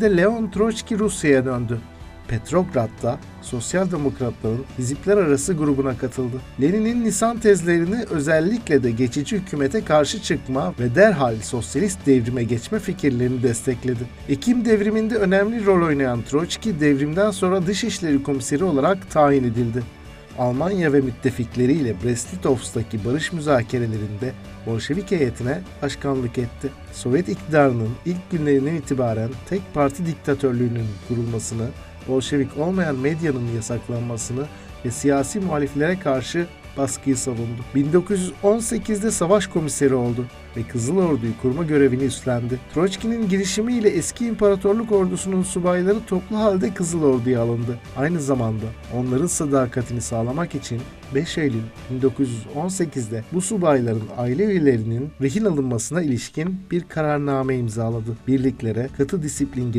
1932'de Leon Troçki Rusya'ya döndü. Petrograd'da Sosyal Demokratların hizipler arası grubuna katıldı. Lenin'in lisan tezlerini özellikle de geçici hükümete karşı çıkma ve derhal sosyalist devrime geçme fikirlerini destekledi. Ekim devriminde önemli rol oynayan Troçki devrimden sonra Dışişleri Komiseri olarak tayin edildi. Almanya ve müttefikleriyle Brest-Litovsk'taki barış müzakerelerinde Bolşevik heyetine başkanlık etti. Sovyet iktidarının ilk günlerinden itibaren tek parti diktatörlüğünün kurulmasını, Bolşevik olmayan medyanın yasaklanmasını ve siyasi muhaliflere karşı baskıyı savundu. 1918'de savaş komiseri oldu ve Kızıl Ordu'yu kurma görevini üstlendi. Troçki'nin girişimiyle eski imparatorluk ordusunun subayları toplu halde Kızıl Ordu'ya alındı. Aynı zamanda onların sadakatini sağlamak için 5 Eylül 1918'de bu subayların aile üyelerinin rehin alınmasına ilişkin bir kararname imzaladı. Birliklere katı disiplin getirdi